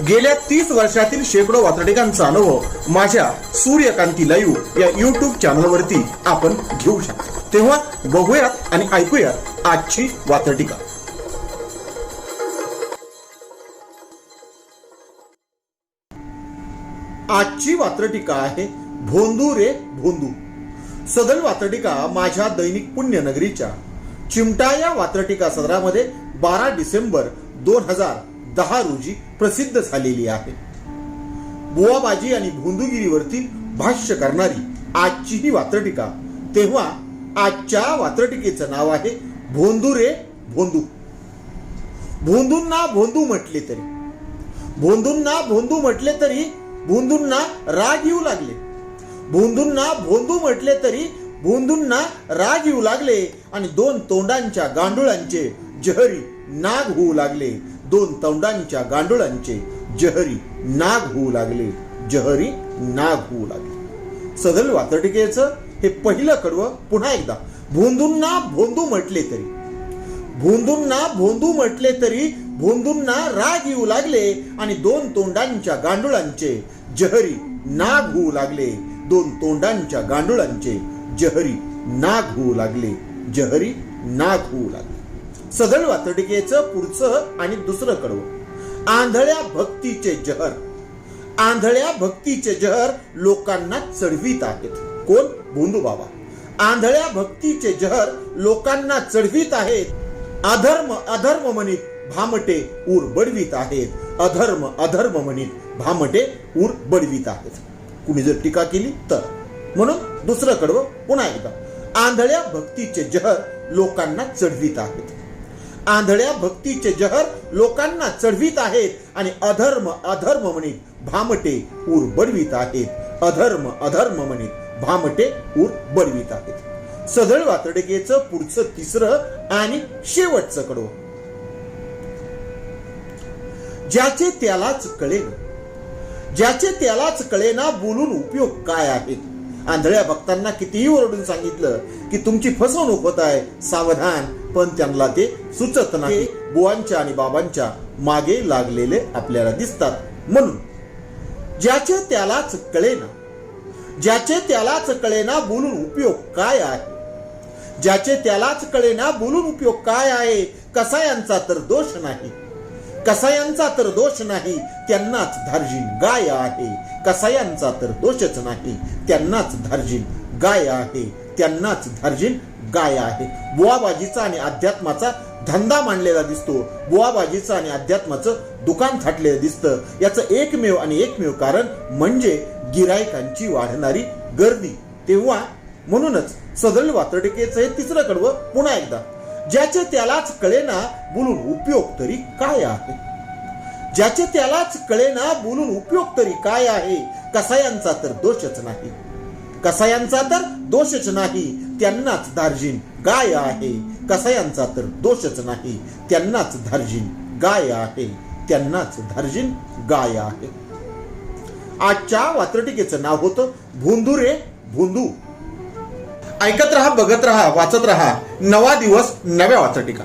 गेल्या तीस वर्षातील शेकडो वातडिकांचा अनुभव माझ्या सूर्यकांती लाईव्ह या युट्यूब चॅनलवरती आपण घेऊ शकतो. तेव्हा बघूयात आणि ऐकूयात आजची वातडिका आजची वात्रटिका आहे भोंदू रे भोंदू. सदर वात्रटिका माझ्या दैनिक पुण्यनगरीच्या चिमटा या वात्रटिका सदरामध्ये बारा डिसेंबर दोन हजार दहा रोजी प्रसिद्ध झालेली आहे. बुवाबाजी आणि भोंदूगिरीवरती भाष्य करणारी आजची ही वात्रटिका तेव्हा आजच्या वात्रटिकेचं नाव आहे भोंदू रे भोंदू. भोंदूंना भोंदू म्हटले तरी भोंदूंना भोंदू म्हटले तरी भोंदूंना राग येऊ लागले. भोंदूंना भोंदू म्हटले तरी भोंदूंना राग येऊ लागले आणि दोन तोंडांच्या गांडुळांचे जहरी नाग होऊ लागले. दोन तोंडांच्या गांडुळांचे जहरी नाग होऊ लागले. जहरी नाग होऊ लागले. सदल वातटिकेचं हे पहिलं कडवं पुन्हा एकदा भोंदूंना भोंदू म्हटले तरी. भोंदूंना भोंदू म्हटले तरी भोंदूंना राग येऊ लागले आणि दोन तोंडांच्या गांडुळांचे जहरी नाग होऊ लागले. दोन तोंडांच्या गांडुळांचे जहरी नाग होऊ लागले. जहरी नाग होऊ लागले. सघन वातडिकेचं पुढचं आणि दुसरं कडवं आंधळ्या भक्तीचे जहर. आंधळ्या भक्तीचे जहर लोकांना चढवीत आहेत. कोण? भोंदू बाबा. आंधळ्या भक्तीचे जहर लोकांना चढवीत आहेत. अधर्म अधर्म म्हणित भामटे ऊर बडवीत आहेत. अधर्म अधर्म म्हणित भामटे ऊर बडवीत आहेत. कुणी जर टीका केली तर. म्हणून दुसरं कडवं पुन्हा एकदा. आंधळ्या भक्तीचे जहर लोकांना चढवीत आहेत. आंधळ्या भक्तीचे जहर लोकांना चढवीत आहेत आणि अधर्म अधर्म म्हणीत भामटे ऊर बडवीत आहेत. अधर्म अधर्म म्हणीत भामटे ऊर बडवीत आहेत. सदळ वातडिकेचं पुढचं तिसरं आणि शेवटचं कडवं. ज्याचे त्यालाच कळे ज्याचे त्यालाच कळेना बोलून उपयोग काय आहे आंधळ्या भक्तांना कितीही ओरडून सांगितलं की तुमची फसवणूक होत आहे सावधान पण त्यांना ते सुचत नाही. बुवांच्या आणि बाबांच्या मागे लागलेले आपल्याला दिसतात. म्हणून ज्याचे त्यालाच कळेना ज्याचे त्यालाच कळेना बोलून उपयोग काय आहे? ज्याचे त्यालाच कळेना बोलून उपयोग काय आहे? कसायांचा तर दोष नाही. कसायांचा तर दोष नाही? त्यांनाच धार्जिन गाय आहे. कसायांचा तर दोषच नाही? त्यांनाच धार्जिन गाय आहे. त्यांनाच धार्जिन गाय आहे बुवाबाजीचा आणि अध्यात्माचा धंदा मांडलेला दिसतो. बुवाबाजीचं आणि अध्यात्माचं दुकान थाटलेलं दिसतं. याचं एकमेव आणि एकमेव कारण म्हणजे गिरायकांची वाढणारी गर्दी. तेव्हा म्हणूनच सदल वातडकेचं हे तिसरं कडवं पुन्हा एकदा. ज्याचे त्यालाच कळेना बोलून उपयोग तरी काय आहे? ज्याचे त्यालाच कळेना बोलून उपयोग तरी काय आहे? कसायांचा तर दोषच नाही. कसायांचा तर दोषच नाही त्यांनाच धार्जिन गाय आहे. कसायांचा तर दोषच नाही त्यांनाच धार्जिन गाय आहे. त्यांनाच धार्जिन गाय आहे. आजच्या वात्रटिकेचं नाव होतं भोंदुरे भोंदू. ऐकत रहा बघत रहा वाचत रहा. नवा दिवस नव्या वाचटिका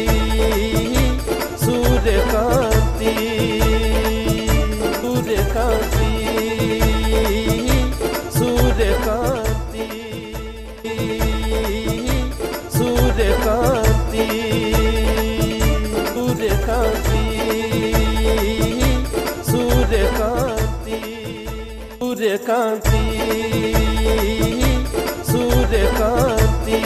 ಕಾಂತಿ ಸೂರ್ಯಕಾಂತಿ